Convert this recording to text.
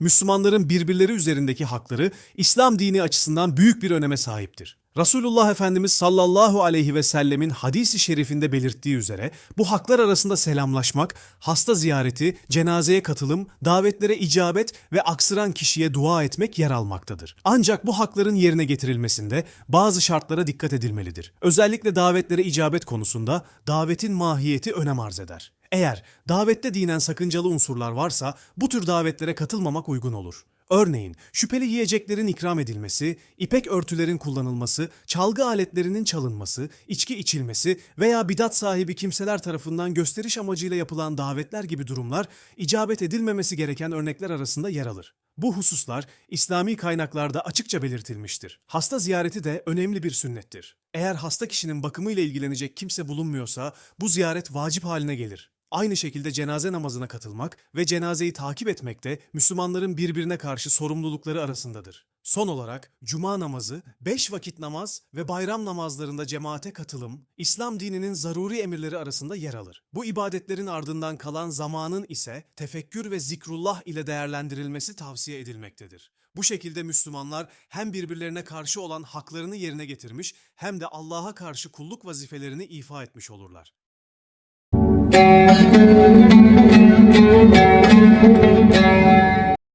Müslümanların birbirleri üzerindeki hakları İslam dini açısından büyük bir öneme sahiptir. Resulullah Efendimiz sallallahu aleyhi ve sellemin hadisi şerifinde belirttiği üzere bu haklar arasında selamlaşmak, hasta ziyareti, cenazeye katılım, davetlere icabet ve aksıran kişiye dua etmek yer almaktadır. Ancak bu hakların yerine getirilmesinde bazı şartlara dikkat edilmelidir. Özellikle davetlere icabet konusunda davetin mahiyeti önem arz eder. Eğer davette dinen sakıncalı unsurlar varsa bu tür davetlere katılmamak uygun olur. Örneğin şüpheli yiyeceklerin ikram edilmesi, ipek örtülerin kullanılması, çalgı aletlerinin çalınması, içki içilmesi veya bidat sahibi kimseler tarafından gösteriş amacıyla yapılan davetler gibi durumlar icabet edilmemesi gereken örnekler arasında yer alır. Bu hususlar İslami kaynaklarda açıkça belirtilmiştir. Hasta ziyareti de önemli bir sünnettir. Eğer hasta kişinin bakımıyla ilgilenecek kimse bulunmuyorsa bu ziyaret vacip haline gelir. Aynı şekilde cenaze namazına katılmak ve cenazeyi takip etmek de Müslümanların birbirine karşı sorumlulukları arasındadır. Son olarak cuma namazı, beş vakit namaz ve bayram namazlarında cemaate katılım, İslam dininin zaruri emirleri arasında yer alır. Bu ibadetlerin ardından kalan zamanın ise tefekkür ve zikrullah ile değerlendirilmesi tavsiye edilmektedir. Bu şekilde Müslümanlar hem birbirlerine karşı olan haklarını yerine getirmiş hem de Allah'a karşı kulluk vazifelerini ifa etmiş olurlar.